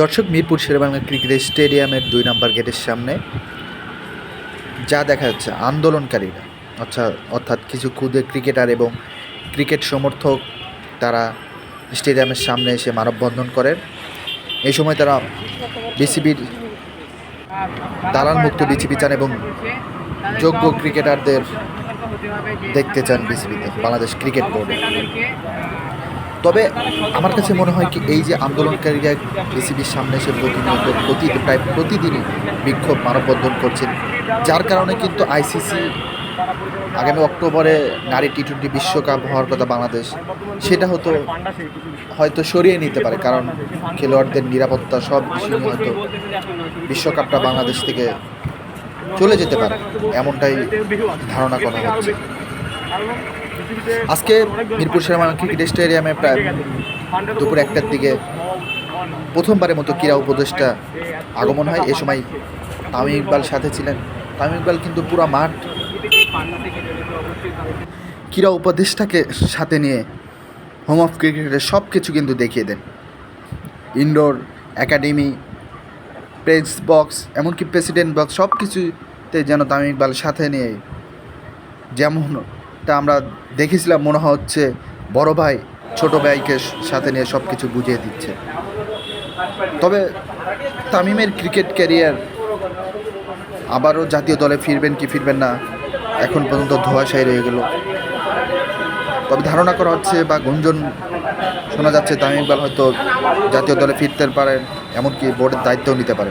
দর্শক, মিরপুর শেরেবাংলা ক্রিকেট স্টেডিয়ামের দুই নম্বর গেটের সামনে যা দেখা যাচ্ছে আন্দোলনকারীরা অর্থাৎ অর্থাৎ কিছু ক্ষুদে ক্রিকেটার এবং ক্রিকেট সমর্থক, তারা স্টেডিয়ামের সামনে এসে মানববন্ধন করেন। এই সময় তারা বিসিবির দালাল মুক্ত বিসিবি চান এবং যোগ্য ক্রিকেটারদের দেখতে চান বিসিবিতে, বাংলাদেশ ক্রিকেট বোর্ডে। তবে আমার কাছে মনে হয় কি এই যে আন্দোলনকারীরা বিসিবির সামনে এসে প্রতিনিয়ত প্রতি প্রায় প্রতিদিনই বিক্ষোভ মানববন্ধন করছেন। যার কারণে কিন্তু আইসিসি আগামী অক্টোবরে নারী টি টোয়েন্টি বিশ্বকাপ হওয়ার কথা বাংলাদেশ, সেটা হতো হয়তো সরিয়ে নিতে পারে, কারণ খেলোয়াড়দের নিরাপত্তা সব নিয়ে হয়তো বিশ্বকাপটা বাংলাদেশ থেকে চলে যেতে পারে, এমনটাই ধারণা করা হচ্ছে। আজকে মিরপুর শেরমান ক্রিকেট স্টেডিয়ামে প্রায় দুপুর একটার দিকে প্রথমবারের মতো ক্রীড়া উপদেষ্টা আগমন হয়। এ সময় তামিম ইকবাল সাথে ছিলেন। তামিম ইকবাল কিন্তু পুরো মাঠ ক্রীড়া উপদেষ্টাকে সাথে নিয়ে হোম অফ ক্রিকেটের সব কিছু কিন্তু দেখিয়ে দেন। ইনডোর একাডেমি প্রেস বক্স এমনকি প্রেসিডেন্ট বক্স সব কিছুতে যেন তামিম ইকবাল সাথে নিয়ে যেমনটা আমরা দেখেছিলাম, মনে হচ্ছে বড় ভাই ছোট ভাইকে সাথে নিয়ে সব কিছু বুঝিয়ে দিচ্ছে। তবে তামিমের ক্রিকেট ক্যারিয়ার আবারও জাতীয় দলে ফিরবেন কি ফিরবেন না, এখন পর্যন্ত ধোয়াশাই রয়ে গেল। তবে ধারণা করা হচ্ছে বা গুঞ্জন শোনা যাচ্ছে, তামিম ইকবাল হয়তো জাতীয় দলে ফিরতে পারেন, এমনকি বোর্ডের দায়িত্বও নিতে পারেন।